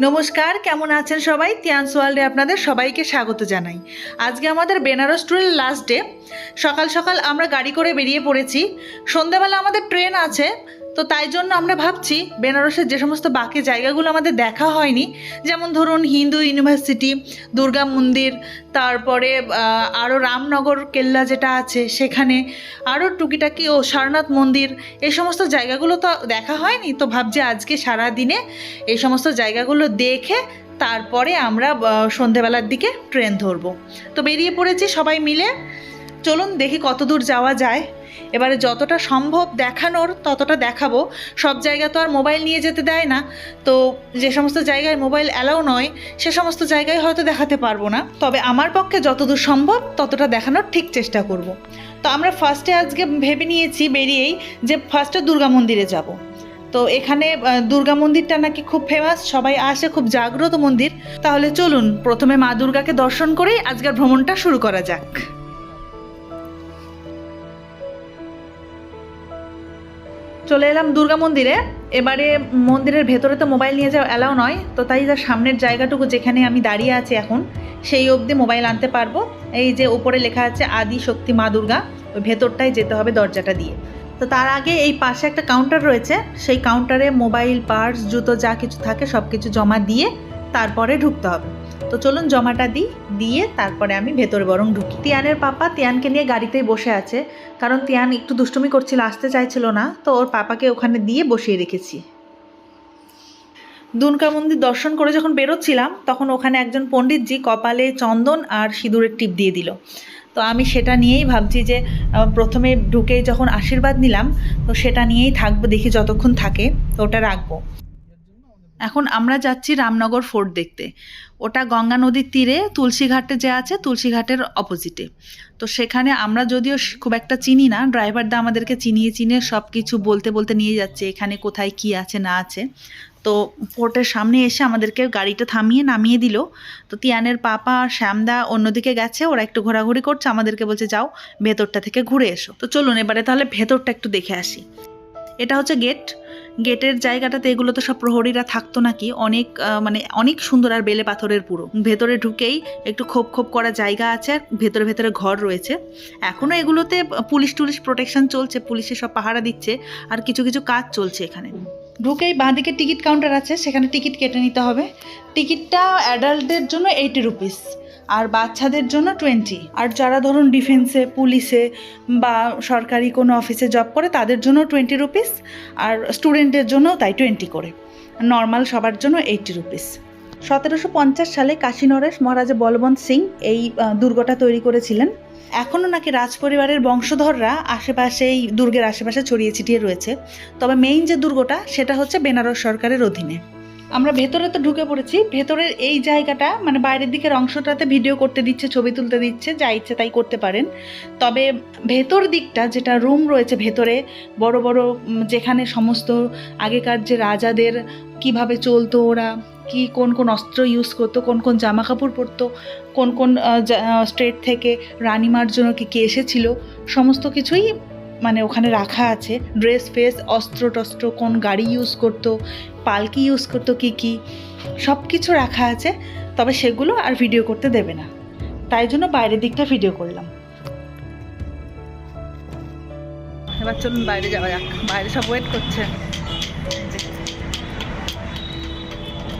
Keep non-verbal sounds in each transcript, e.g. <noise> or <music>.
নমস্কার, কেমন আছেন সবাই? তিয়ান্স ওয়ার্ল্ডে আপনাদের সবাইকে স্বাগত জানাই। আজকে আমাদের বেনারস ট্রেন লাস্ট ডে সকাল সকাল আমরা গাড়ি করে বেরিয়ে পড়েছি। সন্ধ্যাবেলা আমাদের ট্রেন আছে তো তাই জন্য আমরা ভাবছি বেনারসের যে সমস্ত বাকি জায়গাগুলো আমাদের দেখা হয়নি, যেমন ধরুন হিন্দু ইউনিভার্সিটি, দুর্গা মন্দির, তারপরে আরও রামনগর, কেল্লা যেটা আছে, সেখানে আরও টুকিটাকি ও সারনাথ মন্দির, এই সমস্ত জায়গাগুলো তো দেখা হয়নি, তো ভাবছি আজকে সারা দিনে এই সমস্ত জায়গাগুলো দেখে তারপরে আমরা সন্ধেবেলার দিকে ট্রেন ধরবো। তো বেরিয়ে পড়েছি সবাই মিলে। চলুন দেখি কত দূর যাওয়া যায়। এবারে যতটা সম্ভব দেখানোর, ততটা দেখাবো। সব জায়গা তো আর মোবাইল নিয়ে যেতে দেয় না। তো যে সমস্ত জায়গায় মোবাইল অ্যালাউ নয়, সে সমস্ত জায়গায় হয়তো দেখাতে পারব না। তবে আমার পক্ষে যতদূর সম্ভব ততটা দেখানোর ঠিক চেষ্টা করব। তো আমরা ফার্স্টে আজকে ভেবে নিয়েছি, বেরিয়েই যে ফার্স্টে দুর্গা মন্দিরে যাব। তো এখানে দুর্গা মন্দিরটা নাকি খুব ফেমাস সবাই আসে, খুব জাগ্রত মন্দির। তাহলে চলুন, প্রথমে মা দুর্গাকে দর্শন করেই আজকের ভ্রমণটা শুরু করা যাক। চলে এলাম দুর্গা মন্দিরে। এবারে মন্দিরের ভেতরে তো মোবাইল নিয়ে যাওয়া অ্যালাও নয়। তো তাই যা সামনের জায়গাটুকু যেখানে আমি দাঁড়িয়ে আছি এখন, সেই অবধি মোবাইল আনতে পারব। এই যে ওপরে লেখা আছে, আদি শক্তি মা দুর্গা। ওই ভেতরটাই যেতে হবে দরজাটা দিয়ে। তো তার আগে এই পাশে একটা কাউন্টার রয়েছে। সেই কাউন্টারে মোবাইল পার্স জুতো যা কিছু থাকে সব কিছু জমা দিয়ে তারপরে ঢুকতে হবে। তো চলুন জমাটা দিই, দিয়ে তারপরে আমি ভেতরে বরং ঢুকি। তিয়ানের পাপা তিয়ানকে নিয়ে গাড়িতেই বসে আছে, কারণ তিয়ান একটু দুষ্টুমি করছিল, আসতে চাইছিল না, তো ওর পাপাকে ওখানে দিয়ে বসিয়ে রেখেছি। দুর্গা মন্দির দর্শন করে যখন বেরোচ্ছিলাম, তখন ওখানে একজন পণ্ডিতজি কপালে চন্দন আর সিঁদুরের টিপ দিয়ে দিল। তো আমি সেটা নিয়েই ভাবছি যে প্রথমে ঢুকেই যখন আশীর্বাদ নিলাম, তো সেটা নিয়েই থাকব, দেখি যতক্ষণ থাকে, তো ওটা রাখব। এখন আমরা যাচ্ছি রামনগর ফোর্ট দেখতে। ওটা গঙ্গা নদীর তীরে তুলসীঘাটে যে আছে তুলসীঘাটের অপোজিটে তো সেখানে আমরা যদিও খুব একটা চিনি না ড্রাইভারদা আমাদেরকে চিনিয়ে চিনিয়ে সব কিছু বলতে বলতে নিয়ে যাচ্ছে, এখানে কোথায় কি আছে, না আছে। তো ফোর্টের সামনে এসে আমাদেরকে গাড়িটা থামিয়ে নামিয়ে দিল। তো তিয়ানের পাপা, শ্যামদা অন্যদিকে গেছে, ওরা একটু ঘোরাঘুরি করছে, আমাদেরকে বলছে, যাও, ভেতরটা থেকে ঘুরে এসো। তো চলুন এবারে তাহলে ভেতরটা একটু দেখে আসি। এটা হচ্ছে গেট। গেটের জায়গাটাতে এগুলো তো সব প্রহরীরা থাকতো নাকি? অনেক মানে অনেক সুন্দর আর বেলে পাথরের পুরো। ভেতরে ঢুকেই একটু খোপ খোপ করা জায়গা আছে আর ভেতরে ভেতরে ঘর রয়েছে। এখনও এগুলোতে পুলিশ টুলিশ প্রোটেকশন চলছে, পুলিশে সব পাহারা দিচ্ছে আর কিছু কিছু কাজ চলছে এখানে। ঢুকেই বাঁদিকে টিকিট কাউন্টার আছে, সেখানে টিকিট কেটে নিতে হবে। টিকিটটা অ্যাডাল্টদের জন্য এইটি রুপিস আর বাচ্চাদের জন্য টোয়েন্টি আর যারা ধরুন ডিফেন্সে পুলিশে বা সরকারি কোনো অফিসে জব করে, তাদের জন্য টোয়েন্টি রুপিস আর স্টুডেন্টের জন্য তাই টোয়েন্টি করে। নর্মাল সবার জন্য এইটি রুপিস সতেরোশো পঞ্চাশ সালে কাশী নরেশ মহারাজা বলবন্ত সিং এই দুর্গটা তৈরি করেছিলেন। এখনও নাকি রাজপরিবারের বংশধররা আশেপাশে এই দুর্গের আশেপাশে ছড়িয়ে ছিটিয়ে রয়েছে। তবে মেইন যে দুর্গটা, সেটা হচ্ছে বেনারস সরকারের অধীনে। আমরা ভেতরে তো ঢুকে পড়েছি, ভেতরের এই জায়গাটা মানে বাইরের দিকের অংশটাতে ভিডিও করতে দিচ্ছে, ছবি তুলতে দিচ্ছে, যা ইচ্ছে তাই করতে পারেন। তবে ভেতর দিকটা, যেটা রুম রয়েছে ভেতরে, বড় বড় যেখানে সমস্ত আগেকার যে রাজাদের কীভাবে চলতো ওরা, কি কোন কোন অস্ত্র ইউজ করতো, কোন কোন জামা কাপড় পরতো, কোন কোন স্টেট থেকে রানিমার জন্য কি কি এসেছিল, সমস্ত কিছুই মানে ওখানে রাখা আছে। ড্রেস ফেস অস্ত্র টস্ত্র, কোন গাড়ি ইউজ করতো, পালকি ইউজ করতো, কি কি সব কিছু রাখা আছে। তবে সেগুলো আর ভিডিও করতে দেবে না। তাই জন্য বাইরের দিকটা ভিডিও করলাম। এবার চলুন বাইরে যাওয়া যাক। বাইরে সব ওয়েট করছে।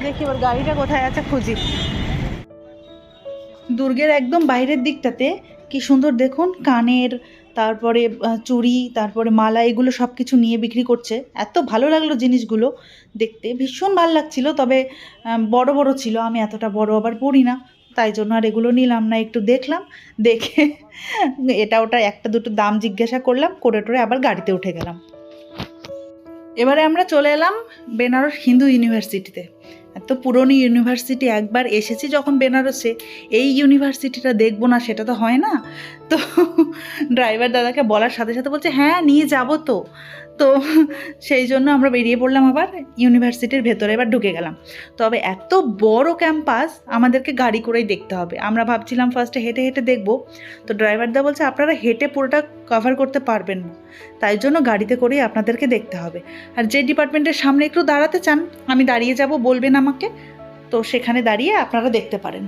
দেখি এবার গাড়িটা কোথায় আছে, খুঁজি। দুর্গের একদম বাইরের দিকটাতে, কি সুন্দর দেখুন, কানের তারপরে চুড়ি, তারপরে মালা, এগুলো সব কিছু নিয়ে বিক্রি করছে। এত ভালো লাগল জিনিসগুলো দেখতে। ভীষণ ভালো লাগছিল, তবে বড় বড় ছিল। আমি এতটা বড় আবার পড়ি না, তাই জন্য আর এগুলো নিলাম না। একটু দেখলাম, দেখে <laughs> এটা ওটা একটা দুটো দাম জিজ্ঞাসা করলাম, করে টোরে আবার গাড়িতে উঠে গেলাম। এবারে আমরা চলে এলাম বেনারস হিন্দু ইউনিভার্সিটিতে। এত পুরনো ইউনিভার্সিটি একবার এসেছি যখন বেনারসে, এই ইউনিভার্সিটিটা দেখব না, সেটা তো হয় না। তো ড্রাইভার দাদাকে বলার সাথে সাথে বলছে হ্যাঁ নিয়ে যাব তো। তো সেই জন্য আমরা বেরিয়ে পড়লাম আবার ইউনিভার্সিটির ভেতরে, এবার ঢুকে গেলাম। তবে এত বড় ক্যাম্পাস আমাদেরকে গাড়ি করেই দেখতে হবে। আমরা ভাবছিলাম ফার্স্টে হেঁটে হেঁটে দেখব। তো ড্রাইভারদা বলছে, আপনারা হেঁটে পুরোটা কভার করতে পারবেন না। তাই জন্য গাড়িতে করেই আপনাদেরকে দেখতে হবে। আর যে ডিপার্টমেন্টের সামনে একটু দাঁড়াতে চান, আমি দাঁড়িয়ে যাব, বলবেন আমাকে। তো সেখানে দাঁড়িয়ে আপনারা দেখতে পারেন।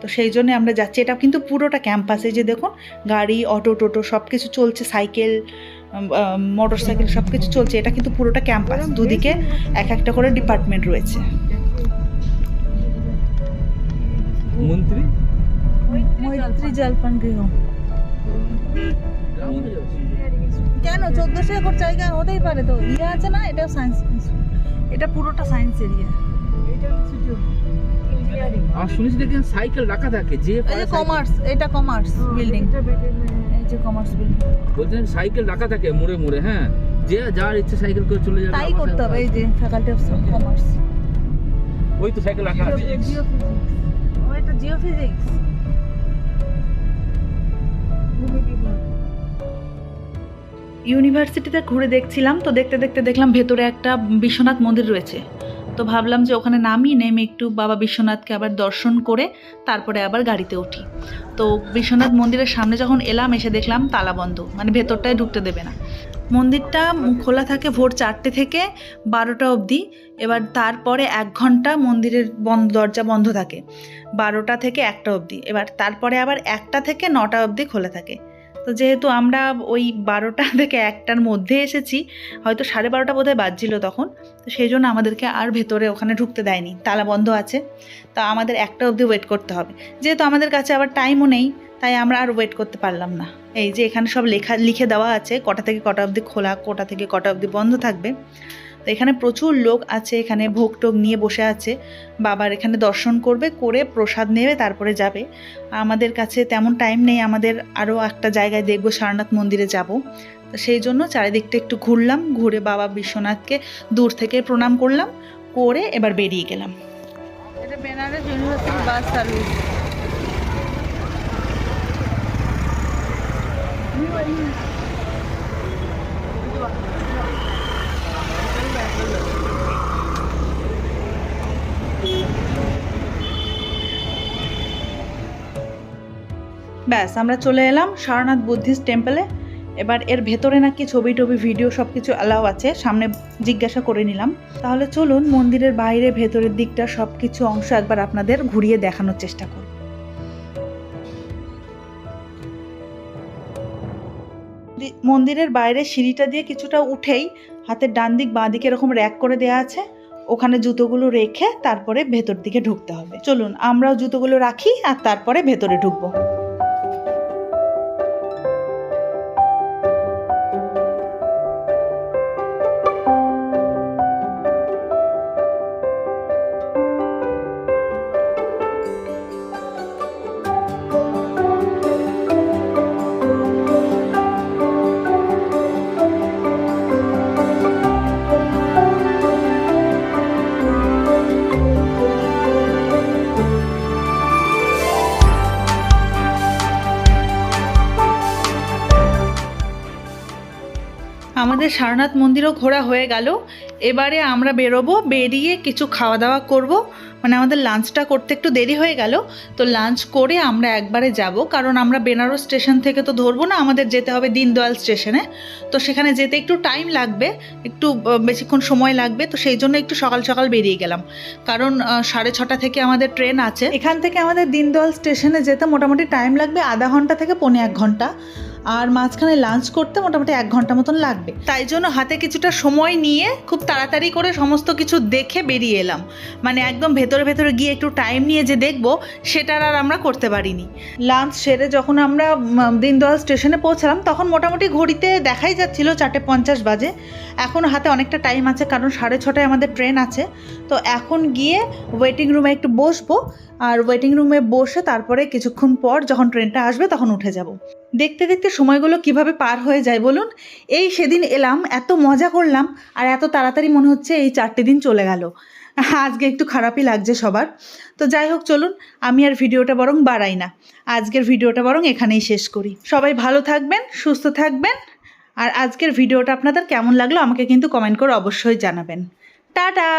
তো সেই জন্য আমরা যাচ্ছি। এটা কিন্তু পুরোটা ক্যাম্পাসে, যে দেখুন, গাড়ি অটো টোটো সব কিছু চলছে, সাইকেল মোটর সাইকেল সব কিছু চলছে। এটা কিন্তু পুরোটা ক্যাম্পাস দুদিকে এক একটা করে ডিপার্টমেন্ট রয়েছে। মন্ত্রী? মৈত্রী জলপান গৃহ। কেন? চোদ্দশো একর জায়গা হতেই পারে তো। ইয়ে আছে না এটা সায়েন্স এটা পুরোটা সায়েন্স এরিয়া আর শুনেছি দেখেন সাইকেল রাখা থাকে যে কমার্স এটা কমার্স বিল্ডিং এই যে কমার্স বিল্ডিং বলছেন সাইকেল রাখা থাকে মোড়ে মোড়ে হ্যাঁ। যে যার ইচ্ছে সাইকেল করে চলে যাবে তাই করতে হবে এই যে ফ্যাকাল্টি অফ কমার্স ওই তো সাইকেল রাখা আছে। ও এটা জিও ফিজিক্স ইউনিভার্সিটিতে ঘুরে দেখছিলাম তো দেখতে দেখতে দেখলাম ভেতরে একটা বিশ্বনাথ মন্দির রয়েছে। তো ভাবলাম যে ওখানে নামিয়ে নেমে একটু বাবা বিশ্বনাথকে আবার দর্শন করে তারপরে আবার গাড়িতে উঠি। তো বিশ্বনাথ মন্দিরের সামনে যখন এলাম, এসে দেখলাম তালা বন্ধ মানে ভেতরটায় ঢুকতে দেবে না। মন্দিরটা খোলা থাকে ভোর চারটে থেকে বারোটা অবধি, এবার তারপরে এক ঘণ্টা মন্দিরের বন্ধ, দরজা বন্ধ থাকে, বারোটা থেকে একটা অবধি, এবার তারপরে আবার একটা থেকে নটা অবধি খোলা থাকে। তো যেহেতু আমরা ওই বারোটা <laughs> থেকে একটার মধ্যে এসেছি, হয়তো সাড়ে বারোটা বোধহয় বাজছিল তখন, তো সেই জন্য আমাদেরকে আর ভেতরে ওখানে ঢুকতে দেয়নি, তালা বন্ধ আছে, তা আমাদের একটা অবধি ওয়েট করতে হবে। যেহেতু আমাদের কাছে আবার টাইমও নেই, তাই আমরা আর ওয়েট করতে পারলাম না। এই যে এখানে সব লেখা, লিখে দেওয়া আছে, কটা থেকে কটা অবধি খোলা, কটা থেকে কটা অবধি বন্ধ থাকবে। তো এখানে প্রচুর লোক আছে এখানে ভোগ টোগ নিয়ে বসে আছে। বাবার এখানে দর্শন করবে করে প্রসাদ নেবে তারপরে যাবে। আমাদের কাছে তেমন টাইম নেই আমাদের আরও একটা জায়গায় দেখব সারনাথ মন্দিরে যাব। তো সেই জন্য চারিদিকটা একটু ঘুরলাম ঘুরে বাবা বিশ্বনাথকে দূর থেকে প্রণাম করলাম করে এবার বেরিয়ে গেলাম। এটা বেনারস ইউনিভার্সিটি বাস সার্ভিস। ব্যাস, আমরা চলে এলাম সারনাথ বুদ্ধিস্ট টেম্পলে। এবার এর ভেতরে নাকি ছবি টবি, ভিডিও সব কিছু অ্যালাউ আছে, সামনে জিজ্ঞাসা করে নিলাম। তাহলে চলুন মন্দিরের বাইরে ভেতরের দিকটা সব কিছু অংশ একবার আপনাদের ঘুরিয়ে দেখানোর চেষ্টা করব মন্দিরের বাইরে সিঁড়িটা দিয়ে কিছুটা উঠেই হাতের ডান দিক, বাঁ দিকে এরকম র্যাক করে দেওয়া আছে। ওখানে জুতোগুলো রেখে তারপরে ভেতর দিকে ঢুকতে হবে। চলুন, আমরাও জুতোগুলো রাখি আর তারপরে ভেতরে ঢুকবো। আমাদের সারনাথ মন্দিরও ঘোরা হয়ে গেল। এবারে আমরা বেরোবো, বেরিয়ে কিছু খাওয়া দাওয়া করব। মানে আমাদের লাঞ্চটা করতে একটু দেরি হয়ে গেল। তো লাঞ্চ করে আমরা একবারে যাব। কারণ আমরা বেনারস স্টেশন থেকে তো ধরবো না, আমাদের যেতে হবে দিনদয়াল স্টেশনে। তো সেখানে যেতে একটু টাইম লাগবে, একটু বেশিক্ষণ সময় লাগবে। তো সেই জন্য একটু সকাল সকাল বেরিয়ে গেলাম। কারণ সাড়ে ছটা থেকে আমাদের ট্রেন আছে। এখান থেকে আমাদের দিনদয়াল স্টেশনে যেতে মোটামুটি টাইম লাগবে আধা ঘণ্টা থেকে পৌনে এক ঘণ্টা। আর মাঝখানে লাঞ্চ করতে মোটামুটি এক ঘণ্টা মতন লাগবে। তাই জন্য হাতে কিছুটা সময় নিয়ে খুব তাড়াতাড়ি করে সমস্ত কিছু দেখে বেরিয়ে এলাম। মানে একদম ভেতরে ভেতরে গিয়ে একটু টাইম নিয়ে যে দেখব, সেটার আর আমরা করতে পারিনি। লাঞ্চ সেরে যখন আমরা দীনদয়াল স্টেশনে পৌঁছালাম, তখন মোটামুটি ঘড়িতে দেখাই যাচ্ছিল চারটে পঞ্চাশ বাজে। এখন হাতে অনেকটা টাইম আছে, কারণ সাড়ে ছটায় আমাদের ট্রেন আছে। তো এখন গিয়ে ওয়েটিং রুমে একটু বসবো। আর ওয়েটিং রুমে বসে তারপরে কিছুক্ষণ পর যখন ট্রেনটা আসবে, তখন উঠে যাব। দেখতে দেখতে সময়গুলো কীভাবে পার হয়ে যায় বলুন? এই সেদিন এলাম, এত মজা করলাম আর এত তাড়াতাড়ি মনে হচ্ছে এই চারটে দিন চলে গেল। <laughs> আজকে একটু খারাপই লাগছে সবার। তো যাই হোক, চলুন, আমি আর ভিডিওটা বরং বাড়াই না। আজকের ভিডিওটা বরং এখানেই শেষ করি। সবাই ভালো থাকবেন, সুস্থ থাকবেন আর আজকের ভিডিওটা আপনাদের কেমন লাগল আমাকে কিন্তু কমেন্ট করে অবশ্যই জানাবেন। টাটা!